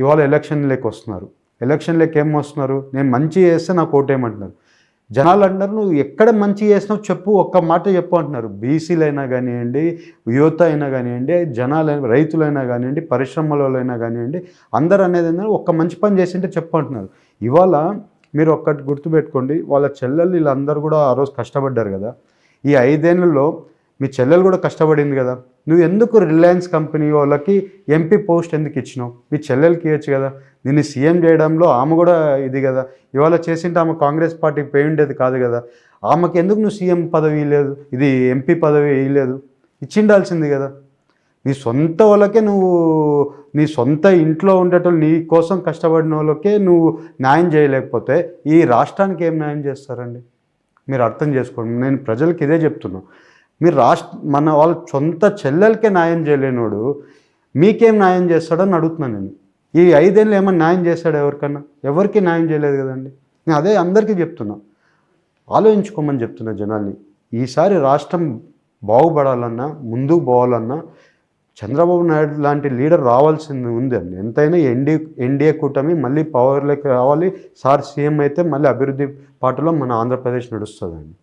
ఇవాళ ఎలక్షన్ లెక్ వస్తున్నారు. ఎలక్షన్ లెక్ ఏం వస్తున్నారు? నేను మంచి చేస్తే నాకు ఓటేయమంటున్నారు జనాలు అంటారు నువ్వు ఎక్కడ మంచి చేసినావు చెప్పు ఒక్క మాట చెప్పు అంటున్నారు. బీసీలైనా కానివ్వండి యువత అయినా కానివ్వండి జనాలైనా రైతులైనా కానివ్వండి పరిశ్రమలైనా కానివ్వండి అందరు అనేది ఏంటంటే ఒక్క మంచి పని చేసింటే చెప్పు అంటున్నారు. ఇవాళ మీరు ఒక్కటి గుర్తుపెట్టుకోండి వాళ్ళ చెల్లెలు వీళ్ళందరూ కూడా ఆ రోజు కష్టపడ్డారు కదా. ఈ ఐదేళ్ళలో మీ చెల్లెలు కూడా కష్టపడింది కదా. నువ్వు ఎందుకు రిలయన్స్ కంపెనీ వాళ్ళకి ఎంపీ పోస్ట్ ఎందుకు ఇచ్చినావు? మీ చెల్లెలకి ఇవ్వచ్చు కదా. నిన్ను సీఎం చేయడంలో ఆమె కూడా ఇది కదా. ఇవాళ చేసింటే ఆమె కాంగ్రెస్ పార్టీకి పోయి ఉండేది కాదు కదా. ఆమెకి ఎందుకు నువ్వు సీఎం పదవి ఇవ్వలేదు ఇది ఎంపీ పదవి ఇవ్వలేదు ఇచ్చిండాల్సింది కదా. నీ సొంత వాళ్ళకే నువ్వు నీ సొంత ఇంట్లో ఉండేటోళ్ళు నీ కోసం కష్టపడిన వాళ్ళకే నువ్వు న్యాయం చేయలేకపోతే ఈ రాష్ట్రానికి ఏం న్యాయం చేస్తారండి? మీరు అర్థం చేసుకోండి. నేను ప్రజలకి ఇదే చెప్తున్నాను మీరు రాష్ట్ర మన వాళ్ళ సొంత చెల్లెలకే న్యాయం చేయలేనోడు మీకేం న్యాయం చేస్తాడని అడుగుతున్నాను నేను. ఈ ఐదేళ్ళు ఏమైనా న్యాయం చేస్తాడు ఎవరికన్నా? ఎవరికి న్యాయం చేయలేదు కదండి. నేను అదే అందరికీ చెప్తున్నా. ఆలోచించుకోమని చెప్తున్నా జనాల్ని. ఈసారి రాష్ట్రం బాగుపడాలన్నా ముందుకు పోవాలన్నా చంద్రబాబు నాయుడు లాంటి లీడర్ రావాల్సింది ఉంది అండి. ఎంతైనా ఎన్డీ ఎన్డీఏ కూటమి మళ్ళీ పవర్లోకి రావాలి. సార్ సీఎం అయితే మళ్ళీ అభివృద్ధి పాటలో మన ఆంధ్రప్రదేశ్ నడుస్తుందండి.